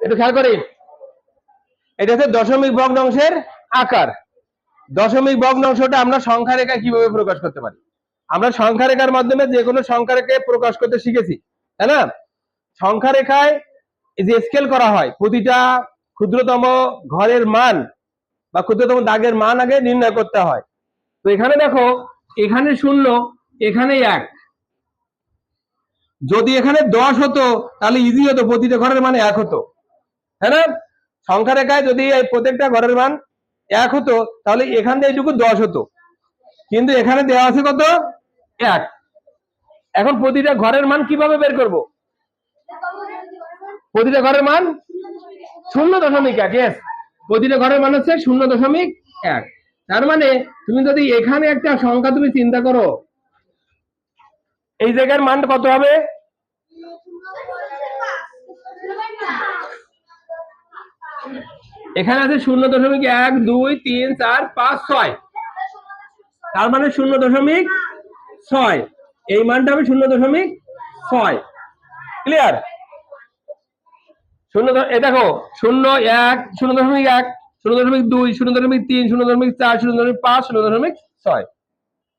একটু খেয়াল করি। এটা হচ্ছে দশমিক ভগ্নাংশের আকার। দশমিক ভগ্নাংশটা আমরা সংখ্যা রেখায় কীভাবে প্রকাশ করতে পারি? আমরা সংখ্যা রেখার মাধ্যমে যে কোনো সংখ্যা রেখায় প্রকাশ করতে শিখেছি, তাই না? সংখ্যা রেখায় যে স্কেল করা হয়, প্রতিটা ক্ষুদ্রতম ঘরের মান বা ক্ষুদ্রতম দাগের মান আগে নির্ণয় করতে হয়। তো এখানে দেখো, এখানে শূন্য, এখানে এক। যদি এখানে দশ হতো, তাহলে ইজি হতো, প্রতিটা ঘরের মানে এক হতো। হ্যাঁ না? সংখ্যা রেখায় যদি এই প্রত্যেকটা ঘরের মান এক হতো, তাহলে এখান থেকে এইটুকু দশ হতো। কিন্তু এখানে দেওয়া আছে কত? এক। এখন প্রতিটা ঘরের মান কীভাবে বের করব? প্রতিটা ঘরের মান শূন্য দশমিক এক, yes প্রতিটা ঘরের মান হচ্ছে শূন্য দশমিক এক। তার মানে তুমি যদি এখানে একটা সংখ্যা তুমি চিন্তা করো, এই জায়গার মান কত হবে? এখানে আছে শূন্য দশমিক এক, দুই, তিন, চার, পাঁচ, ছয়। তার মানে শূন্য দশমিক ছয়। এই মানটা হবে শূন্য দশমিক ছয়। ক্লিয়ার শূন্য এ দেখো, শূন্য এক, শূন্য দশমিক এক, শূন্য দশমিক দুই, শূন্য দশমিক তিন, শূন্য দশমিক চার, শূন্য দশমিক পাঁচ, শূন্য দশমিক ছয়।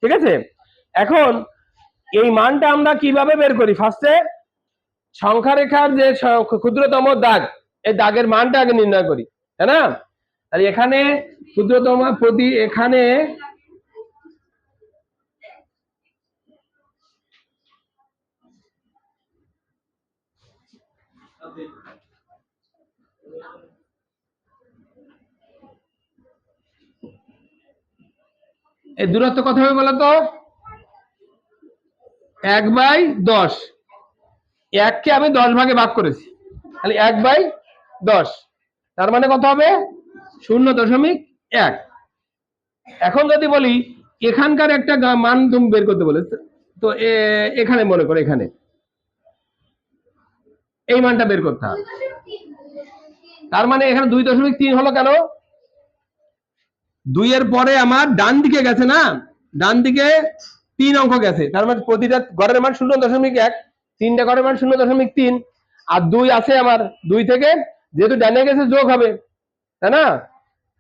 ঠিক আছে? এখন এই মানটা আমরা কীভাবে বের করি? ফার্স্টে সংখ্যা রেখার যে ক্ষুদ্রতম দাগ এই দাগের মানটা আগে নির্ণয় করি, তাই না? তাহলে এখানে ক্ষুদ্রতম প্রতি এখানে এই দূরত্ব কত হবে বলো তো এক বাই দশ। এককে আমি দশ ভাগে ভাগ করেছি। তাহলে এক বাই দশ। তার মানে কত হবে? শূন্য দশমিক এক। এখন যদি বলি, এখানকার একটা মান তুমি বের করতে বলে তো এখানে মনে করো, এখানে। এই মানটা বের করতে তার মানে এখানে দুই দশমিক তিন হলো কেন? দুইয়ের পরে আমার ডান দিকে গেছে না? ডান দিকে তিন অঙ্ক গেছে। তার মানে প্রতিটা ঘরের মান শূন্য দশমিক এক, তিনটা ঘরের মান শূন্য দশমিক তিন, আর দুই আছে আমার দুই থেকে যেহেতু ডানে গেছে যোগ হবে, তাই না?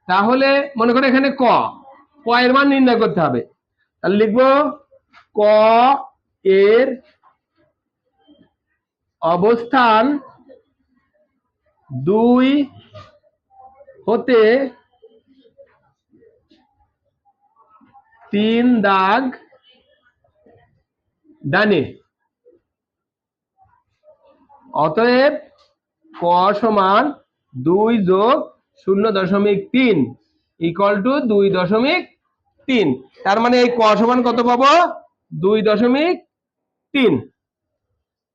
তাহলে মনে করো এখানে ক ক এর মান নির্ণয় করতে হবে। তাহলে লিখব ক এর অবস্থান দুই হতে তিন দাগ ডানে। অতএব ক সমান দুই যোগ শূন্য দশমিক তিন ইকুয়াল টু দুই দশমিক তিন। তার মানে এই ক সমান কত পাবো? দুই দশমিক তিন।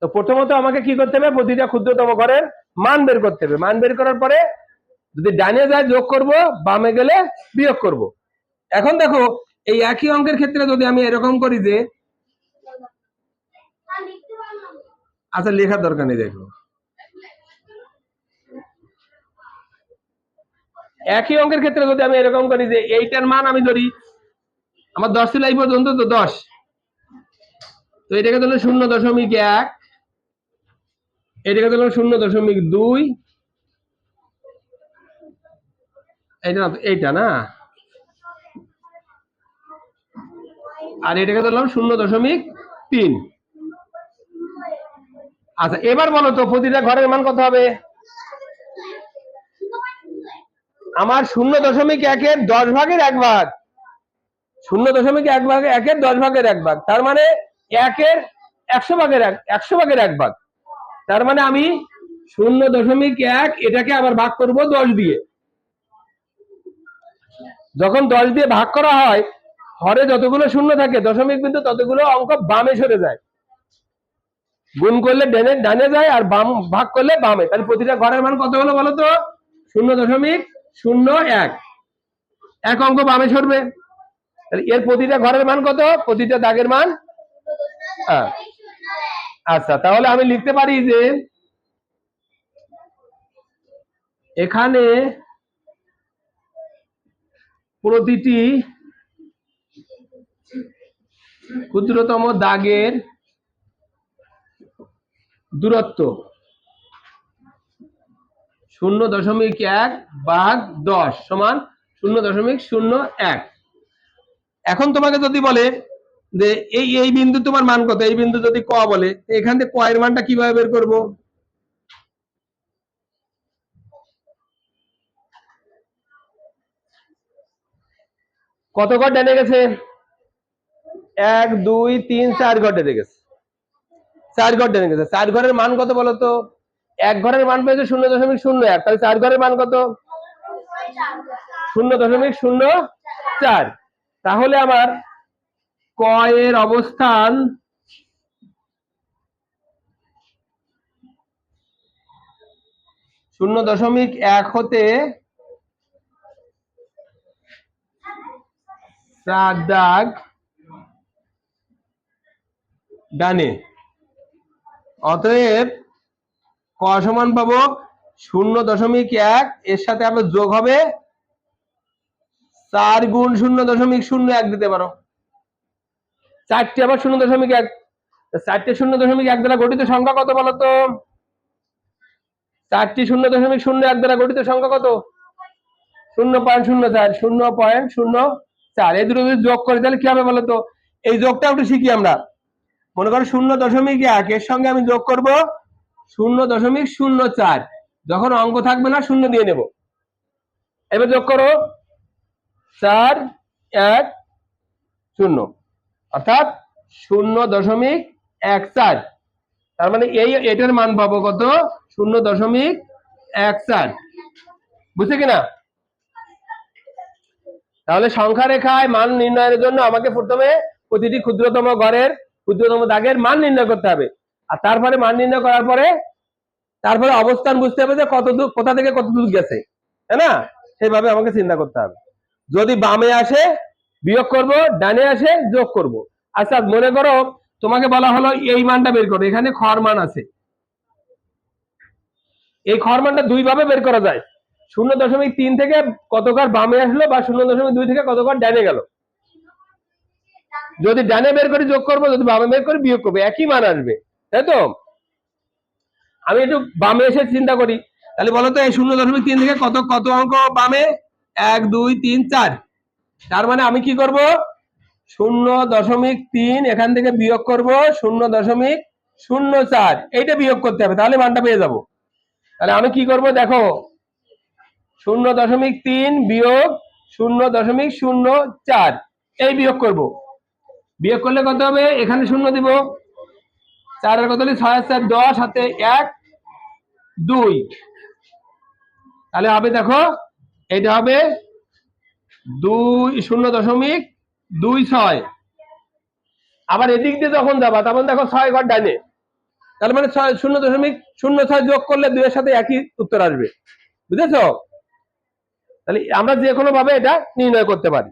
তো প্রথমত আমাকে কি করতে হবে? প্রতিটা ক্ষুদ্রতম ঘরের মান বের করতে হবে। মান বের করার পরে যদি ডানে যায় যোগ করব, বামে গেলে বিয়োগ করব। এখন দেখো, এই একই অঙ্কের ক্ষেত্রে যদি আমি এরকম করি যে আচ্ছা লেখার দরকার নেই, দেখো। একই অঙ্কের ক্ষেত্রে যদি আমি এরকম করি যে এইটার মান আমি ধরি, আমার দশ ছিল এই পর্যন্ত, তো দশ। তো এটাকে ধরলে শূন্য দশমিক এক, এটাকে ধরলাম শূন্য দশমিক দুই। এইটা না এইটা না? আর এটাকে ধরলাম শূন্য দশমিক তিন। আচ্ছা এবার বলো তো, প্রতিটা ঘরের মান কত হবে? আমার শূন্য দশমিক একের দশ ভাগের এক ভাগ। শূন্য দশমিক এক ভাগে একের দশ ভাগের এক ভাগ। তার মানে একের একশো ভাগের এক, একশো ভাগের এক ভাগ। তার মানে আমি শূন্য দশমিক এক এটাকে আবার ভাগ করব দশ দিয়ে। যখন দশ দিয়ে ভাগ করা হয়, হরে যতগুলো শূন্য থাকে, দশমিক বিন্দু ততগুলো অঙ্ক বামে সরে যায়। গুণ করলে ডানে ডানে যায় আর বাম, ভাগ করলে বামে। তাহলে প্রতিটা ঘরের মান কত হলো বলো তো? শূন্য দশমিক শূন্য এক। এক অঙ্ক বামে সরবে এর প্রতিটা ঘরের মান কত? প্রতিটা দাগের মান আচ্ছা তাহলে আমি লিখতে পারি যে এখানে প্রতিটি ক্ষুদ্রতম দাগের দূরত্ব শূন্য দশমিক এক ভাগ দশ সমান শূন্য দশমিক শূন্য এক। এখন তোমাকে যদি বলে যে এই এই বিন্দু তোমার মান কত? এই বিন্দু যদি ক বলে এখান থেকে ক এর মানটা কীভাবে বের করব? কত ঘর ডেনে গেছে? এক, দুই, তিন, চার ঘর ডেনে গেছে। চার ঘর ডেনে গেছে। চার ঘরের মান কত বলো তো? এক ঘরের মান পেয়েছে শূন্য দশমিক শূন্য এক, তাহলে চার ঘরের মান কত? শূন্য দশমিক শূন্য চার। তাহলে আমার ক এর অবস্থান শূন্য দশমিক এক হতে চার দাগ ডানে। অতএব ক সমান পাবো শূন্য দশমিক এক, এর সাথে আবার যোগ হবে চার গুণ শূন্য দশমিক শূন্য এক দিতে পারো। চারটি আবার শূন্য দশমিক এক চারটে শূন্য দশমিক এক দ্বারা গঠিত সংখ্যা কত বলো তো? চারটি শূন্য দশমিক শূন্য এক দ্বারা গঠিত সংখ্যা কত? শূন্য পয়েন্ট শূন্য চার, শূন্য পয়েন্ট শূন্য চার। এই দুটো যদি যোগ করে, তাহলে কি হবে বলো তো? এই যোগটা একটু শিখি আমরা। মনে করো শূন্য দশমিক এক, এর সঙ্গে আমি যোগ করব শূন্য দশমিক শূন্য চার। যখন অঙ্ক থাকবে না, শূন্য দিয়ে নেব। এবার যোগ করো। চার, এক, শূন্য। অর্থাৎ শূন্য দশমিক এক চার। তার মানে এই এটার মান পাবো কত? শূন্য দশমিক এক চার। বুঝছে কিনা? তাহলে সংখ্যা রেখায় মান নির্ণয়ের জন্য আমাকে প্রথমে প্রতিটি ক্ষুদ্রতম ঘরের ক্ষুদ্রতম দাগের মান নির্ণয় করতে হবে। আর তারপরে মান নির্ণয় করার পরে তারপরে অবস্থান বুঝতে হবে যে কত দূর, কোথা থেকে কত দূর গেছে, তাই না? সেইভাবে আমাকে চিন্তা করতে হবে। যদি বামে আসে, বিয়োগ করব, ডানে আসে, যোগ করব। আচ্ছা মনে করো তোমাকে বলা হলো এই মানটা বের করো, এখানে খর মান আছে। এই খর মানটা দুই ভাবে বের করা যায়। শূন্য দশমিক তিন থেকে কতকার বামে আসলো বা শূন্য দশমিক দুই থেকে কতকার ডানে গেল? যদি ডানে বের করে যোগ করব, যদি বামে বের করে বিয়োগ করব, একই মান আসবে। তাই তো? আমি একটু বামে এসে চিন্তা করি। তাহলে বলো তো এই শূন্য দশমিক তিন থেকে কত কত অঙ্ক বামে? এক, দুই, তিন, চার। তার মানে আমি কি করব? শূন্য দশমিক তিন এখান থেকে বিয়োগ করব, শূন্য দশমিক শূন্য চার। এইটা বিয়োগ করতে হবে, তাহলে মানটা পেয়ে যাব। তাহলে আমি কি করব? দেখো, শূন্য দশমিক তিন বিয়োগ শূন্য দশমিক শূন্য চার। এই বিয়োগ করব। বিয়োগ করলে কত হবে? এখানে শূন্য দিব। চার আর কত হলে ছয় চার দশ হাতে এক, দুই। তাহলে হবে দেখো, এটা হবে দুই শূন্য দশমিক দুই ছয়। আবার এদিক দিয়ে যখন যাবা, তখন দেখো ছয় ঘর ডানে। তার মানে ছয় শূন্য দশমিক শূন্য ছয় যোগ করলে দুইয়ের সাথে একই উত্তর আসবে। বুঝেছ? তাহলে আমরা যে কোনো ভাবে এটা নির্ণয় করতে পারি।